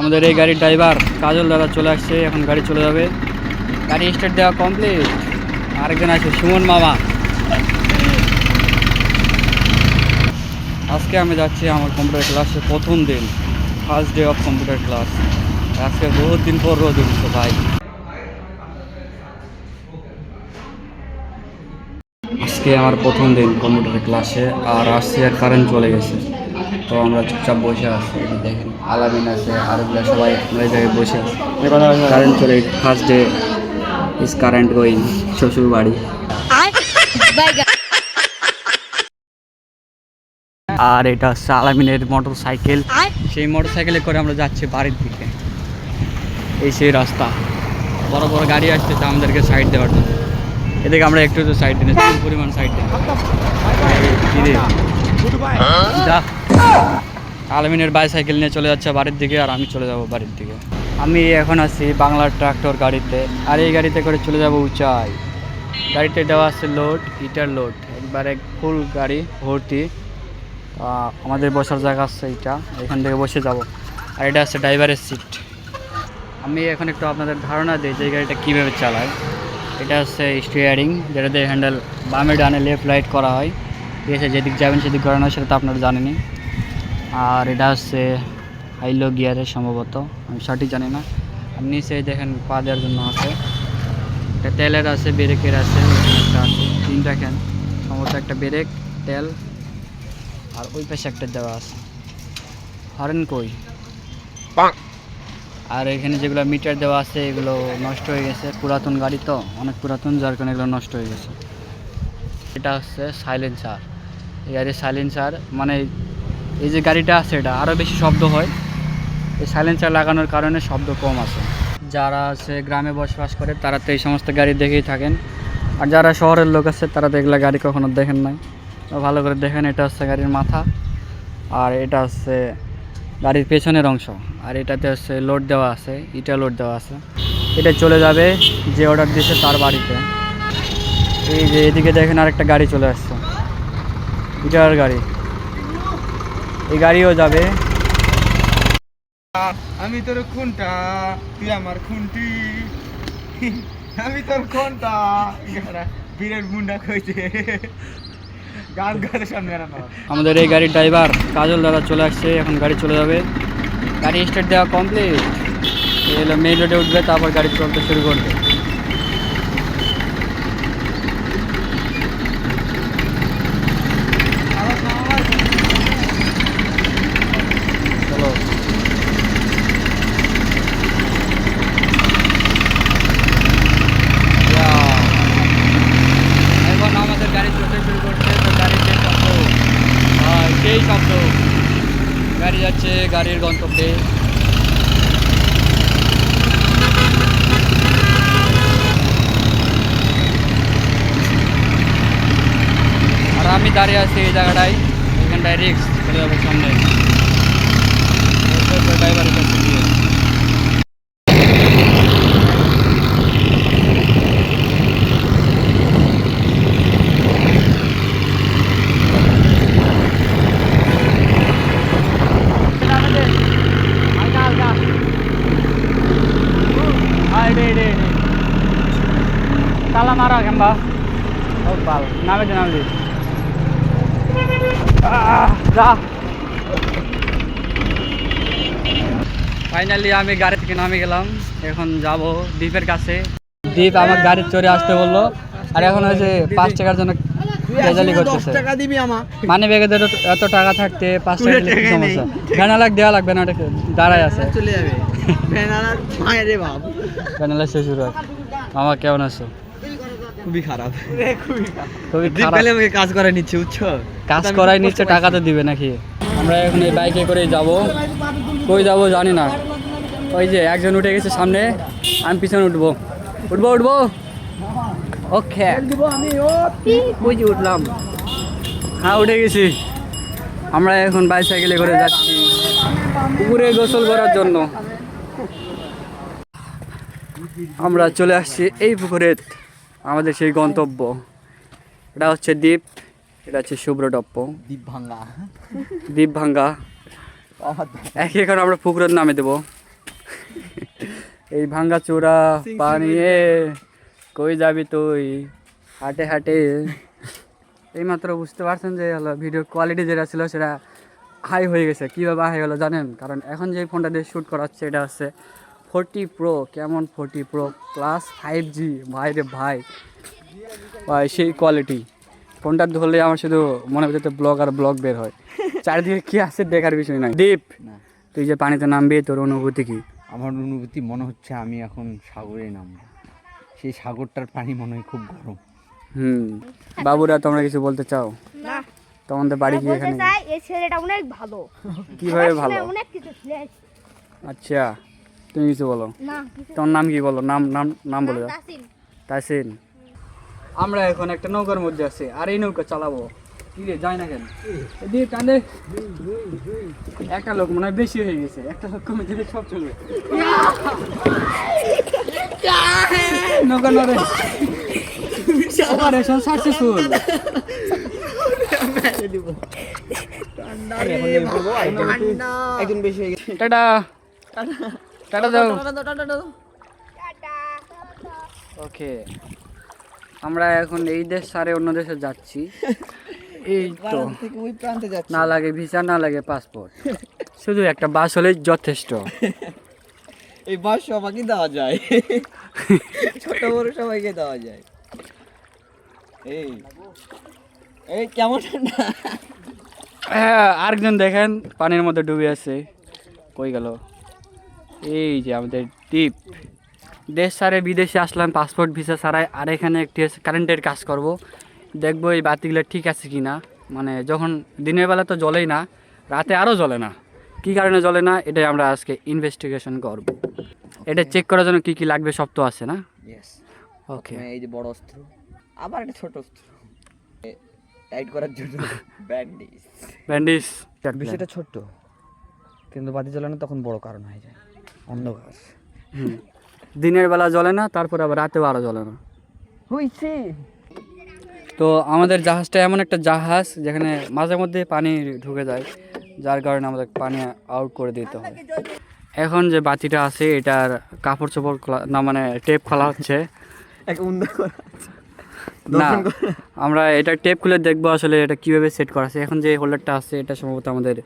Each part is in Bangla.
আমাদের এই গাড়ির ড্রাইভার কাজল দাদা চলে আসছে, এখন গাড়ি চলে যাবে। গাড়ি স্টার্ট দেওয়া কমপ্লিট। আরেকজন আছে, সুমন মামা। আজকে আমি যাচ্ছি আমার কম্পিউটার ক্লাসে প্রথম দিন, first day of computer class. আজকে বহুত দিন পর রোদ উঠছে ভাই। আজকে আমার প্রথম দিন কম্পিউটার ক্লাসে, আর আসছে আর কারেন্ট চলে গেছে। তো আমরা চুপচাপ বসে আছি দেখেন আলামিন আছে আর এগুলো সবাই আমরা জায়গায় বসে আছি। কারেন্ট চলে first day is current going শ্বশুর বাড়ি আর এটা হচ্ছে আলামিনের মোটর সাইকেল সেই মোটর সাইকেলে করে আমরা যাচ্ছি বাড়ির দিকে। এই সেই রাস্তা। বড় বড় গাড়ি আসতেছে আমাদেরকে সাইড দেওয়ার জন্য। এদিকে আমরা একটু একটু সাইড প্রচুর পরিমাণ সাইড দিই যা। আলমিনের বাইসাইকেল নিয়ে চলে যাচ্ছে বাড়ির দিকে আর আমি চলে যাব বাড়ির দিকে। আমি এখন আছি বাংলার ট্রাক্টর গাড়িতে আর এই গাড়িতে করে চলে যাব উঁচাই। গাড়িতে দেওয়া আছে লোড ইটার লোড একবারে ফুল গাড়ি, ভর্তি। আমাদের বসার জায়গা আছে এটা এখান থেকে বসে যাব। আর এটা আছে ড্রাইভারের সিট আমি এখন একটু আপনাদের ধারণা দিই যে গাড়িটা কীভাবে চালায়। এটা হচ্ছে স্টিয়ারিং যেটা দিয়ে হ্যান্ডেল বামে ডানে লেফট রাইট করা হয়। ঠিক আছে, যেদিক যাবেন সেদিক হয়, সেটা তো আপনারা জানেনই। আর এটা হচ্ছে হাইলো গিয়ারের সম্ভবত আমি সঠিক জানি না। আর নিচে দেখেন পা দেওয়ার জন্য আছে। একটা তেলের আছে ব্রেকের আছে একটা তিনটা ক্যান সম্ভবত একটা ব্রেক তেল আর ওই পাশে একটা দেওয়া আছে। হরেন কই? আর এখানে যেগুলো মিটার দেওয়া আছে এগুলো নষ্ট হয়ে গেছে। পুরাতন গাড়ি তো অনেক পুরাতন যার কারণে এগুলো নষ্ট হয়ে গেছে। এটা হচ্ছে সাইলেন্সার। এই গাড়ির সাইলেন্সার মানে এই যে গাড়িটা আছে এটা আরও বেশি শব্দ হয়। এই সাইলেন্সার লাগানোর কারণে শব্দ কম আছে। যারা আছে, গ্রামে বসবাস করে, তারা তো এই সমস্ত গাড়ি দেখেই থাকেন। আর যারা শহরের লোক আছে, তারা তো এগুলো গাড়ি কখনো দেখেন নাই। ভালো করে দেখেন, এটা হচ্ছে গাড়ির মাথা। আর এটা হচ্ছে গাড়ির পেছনের অংশ। আর এটাতে হচ্ছে লোড দেওয়া আছে, ইটা লোড দেওয়া আছে। এটা চলে যাবে যে অর্ডার দিয়েছে তার বাড়িতে। এই যে এদিকে দেখেন আরেকটা গাড়ি চলে আসছে। ইটার গাড়ি। এই গাড়িও যাবে। আমি তোর খুনটা তুই আমার খুনটি। আমি তোর খুনটা। বীরের মুন্ডা কইছে। গান গাতে সামনে আমাদের এই গাড়ির ড্রাইভার কাজল দাদা চলে আসছে এখন গাড়ি চলে যাবে। গাড়ি স্টার্ট দেওয়া কমপ্লিট এলো মেন রোডে উঠবে তারপর গাড়ি চলতে শুরু করবে চলো Yeah. এখন আমাদের গাড়ি চলতে শুরু করছে তো গাড়ির যে শব্দ আর সেই শব্দ। গাড়ি যাচ্ছে, গাড়ির গন্তব্যে। আর আমি দাঁড়িয়ে আছি এই জায়গাটায়, এখানটায় রিক্স চলে যাব সামনে। ড্রাইভারের কাছে তালা মারা কেমবা ও বাল নামে দে নামে দে। যা। ফাইনালি আমি গাড়ি থেকে নামে গেলাম। এখন যাব দ্বীপের কাছে। দ্বীপ আমার গাড়ি চড়ে আসতে বলল। আর এখন হয়েছে পাঁচ টাকার জন্য গেজালি করতেছে। মানে ব্যাগে ধরো এত টাকা থাকতে পাঁচ টাকা দিলে সমস্যা। ভ্যানা লাখ দেওয়া লাগবে না ওটা দাঁড়ায় আছে। চলে যাবে। ভ্যানালা শ্বশুর আর মামা কেমন আছো? খুবই খারাপ। খুবই খারাপ। কাজ করা নিচ্ছে বুঝছ? কাজ করাই নিচ্ছে টাকা তো দিবে নাকি? আমরা এখন এই বাইকে করে যাব। কই যাব জানি না। ওই যে একজন উঠে গেছে সামনে আমি পিছনে উঠবো। উঠবো উঠবো? ওকে। যে উঠলাম। হ্যাঁ উঠে গেছি। আমরা এখন বাইসাইকেলে করে যাচ্ছি। পুকুরে গোসল করার জন্য। আমরা চলে আসছি এই পুকুরে। আমাদের সেই গন্তব্য। এটা হচ্ছে দ্বীপ এটা হচ্ছে শুভ্র টপ্প দীপ ভাঙ্গা দ্বীপ ভাঙ্গা এক এখন আমরা পুকুরের নামে দেবো। এই ভাঙ্গা চূড়া পানিয়ে কই যাবি তুই? হাটে হাটে। এইমাত্র বুঝতে পারছেন যে হলো ভিডিও কোয়ালিটি যেটা ছিল সেটা হাই হয়ে গেছে। কীভাবে হাই হলো জানেন? কারণ এখন যে ফোনটা দিয়ে শ্যুট করা হচ্ছে এটা হচ্ছে ফোরটি প্রো কেমন forty pro? Plus five G ভাই রে ভাই। ভাই সেই কোয়ালিটি। ফোনটা ধরলে আমার শুধু মনে হচ্ছে ব্লগ আর ব্লগ বের হয়। চারিদিকে কি আছে দেখার বিষয় নয় দীপ তুই যে পানিতে নামবি তোর অনুভূতি কি? আমার অনুভূতি মনে হচ্ছে আমি এখন সাগরে নামবো। সেই সাগরটার পানি মনে হয় খুব গরম। হুম। বাবুরা তোমরা কিছু বলতে চাও? না। তোমাদের বাড়ি কি এখানে? এই ছেলেটা অনেক ভালো। কীভাবে ভালো? অনেক কিছু। আচ্ছা। তুমি কিছু বলো? তোমার নাম কি বলো? নাম নাম নাম বলে। দাও তাসিন। তাসিন। আমরা এখন একটা নৌকার মধ্যে আছি আর এই নৌকা চালাবো। কি রে যায় না কেন? এদিকে কান্দে একটা লোক মনে হয় বেশি হয়ে গেছে একটা লোক কমে যেতে সব চলবে। নৌকা নড়ে। অপারেশন সাকসেসফুল একজন বেশি হয়ে গেছে। টাটা। টাটা দাও। ওকে। আমরা এখন এই দেশ সারে অন্য দেশে যাচ্ছি। এই তো। থেকে ওই প্রান্তে যাচ্ছে। না লাগে ভিসা না লাগে পাসপোর্ট। শুধু একটা বাস হলেই যথেষ্ট। এই বাস সবাইকে দেওয়া যায়। ছোট বড় সবাইকে দেওয়া যায়। এই। এই কেমন ঠান্ডা? হ্যাঁ আরেকজন দেখেন পানির মধ্যে ডুবে আছে। কই গেল? এই যে আমাদের টিপ। দেশ সারে বিদেশে আসলাম পাসপোর্ট ভিসা ছাড়াই আর এখানে একটি কারেন্টের কাজ করব। দেখব এই বাতিগুলো ঠিক আছে কি না মানে যখন দিনের বেলা তো জ্বলেই না রাতে আরও জ্বলে না। কী কারণে জ্বলে না এটাই আমরা আজকে ইনভেস্টিগেশন করব। এটা চেক করার জন্য কী কী লাগবে সব তো আছে না? ওকে এই যে বড় অস্ত্র আবার একটা ছোট অস্ত্র। টাইট করার জন্য ব্যান্ডেজ। ব্যান্ডিস বিষয়টা ছোট্ট কিন্তু বাতি জ্বালানো তখন বড় কারণ হয়ে যায়। অন্ধকার। দিনের বেলা জ্বলে না তারপর আবার রাতেও আরও জ্বলে না। হইছে। তো আমাদের জাহাজটা এমন একটা জাহাজ যেখানে মাঝে মধ্যে পানি ঢুকে যায় যার কারণে আমাদের পানি আউট করে দিতে হয়। এখন যে বাতিটা আছে এটার কাপড় চোপড় খোলা না মানে টেপ খোলা হচ্ছে। না আমরা এটা টেপ খুলে দেখব আসলে এটা কীভাবে সেট করা আছে। এখন যে হোল্ডারটা আছে এটা সম্ভবত আমাদের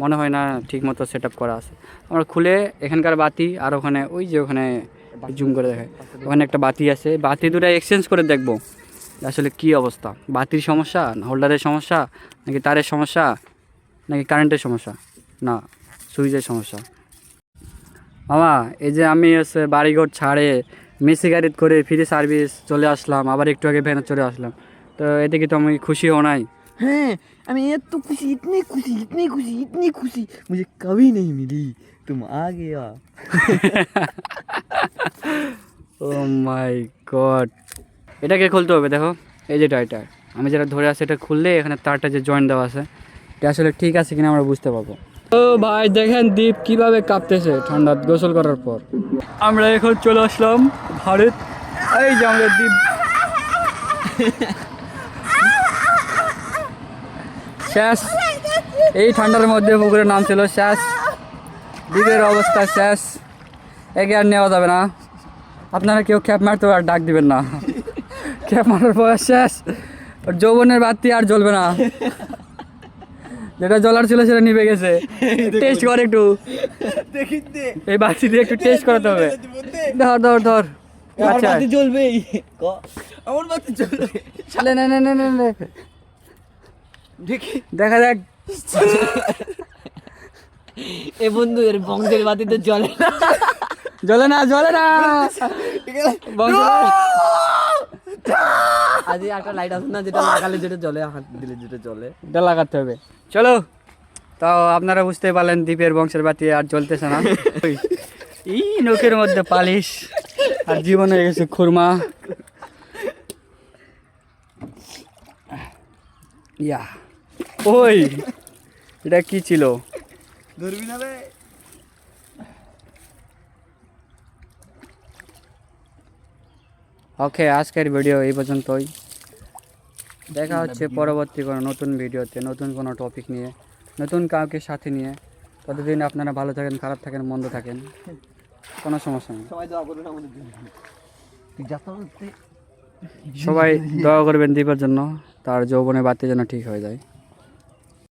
মনে হয় না ঠিক মতো সেট আপ করা আছে। আমরা খুলে এখানকার বাতি আর ওখানে ওই যে ওখানে জুম করে দেখায়। ওখানে একটা বাতি আছে। বাতি দুটো এক্সচেঞ্জ করে দেখব আসলে কি অবস্থা। বাতির সমস্যা হোল্ডারের সমস্যা, নাকি তারের সমস্যা, নাকি কারেন্টের সমস্যা? না, সুইচের সমস্যা। মামা, এই যে আমি হচ্ছে বাড়িঘর ছাড়ে মেসি গাড়িতে করে ফ্রি সার্ভিস চলে আসলাম, আবার একটু আগে ভ্যানে চলে আসলাম। তো এতে কি তো আমি খুশি হও নাই? हाँ मैं ये तो खुशी इतनी खुशी इतनी खुशी इतनी खुशी मुझे कभी नहीं मिली तुम आ गया ও মাই গড এটাকে খুলতে হবে দেখো এই যেটা এটা আমি যেটা ধরে আছি এটা খুললে এখানে তারটা যে জয়েন্ট দেওয়া আছে এটা আসলে ঠিক আছে কিনা আমরা বুঝতে পারবো ও ভাই দেখেন দ্বীপ কিভাবে কাঁপতেছে ঠান্ডা গোসল করার পর আমরা এখন চলে আসলাম ভারত এই যে আমাদের দ্বীপ শেষ। এই ঠান্ডার মধ্যে পুকুরের নাম ছিল শেষ। দ্বীপের অবস্থা শেষ। একে আর নেওয়া যাবে না। আপনারা কেউ ক্যাপ মারতে আর ডাক দিবেন না। ক্যাপ মারার বয়স শেষ। যৌবনের বাতি আর জ্বলবে না। যেটা জ্বলার ছিল সেটা নিভে গেছে। টেস্ট কর একটু। এই বাতি দিয়ে একটু টেস্ট করাতে হবে। ধর ধর ধর। আচ্ছা। জ্বলবেই। আমার বাতি জ্বলবে। না না না না। দেখি। দেখা যাক। এ বন্ধু এর বংশের বাতি তো জ্বলে না। জ্বলে না জ্বলে না। বংশ- আজ একটা লাইট আছে না যেটা লাগালে যেটা জ্বলে হাত দিলে যেটা জ্বলে। এটা লাগাতে হবে। চলো। তাও আপনারা বুঝতে পারলেন দ্বীপের বংশের বাতি আর জ্বলতেছে না। এই নখের মধ্যে পালিশ আর জীবন হয়ে গেছে খুরমা। ইয়া। ওই এটা কি ছিল? ধরবি না রে ওকে আজকের ভিডিও এই পর্যন্তই। দেখা হচ্ছে পরবর্তী কোনো নতুন ভিডিওতে নতুন কোনো টপিক নিয়ে নতুন কাউকে সাথে নিয়ে। ততদিন আপনারা ভালো থাকেন খারাপ থাকেন মন্দ থাকেন কোনো সমস্যা নেই। সবাই দোয়া করবেন আমাদের জন্য। তার যৌবনে বাতি যেন ঠিক হয়ে যায়।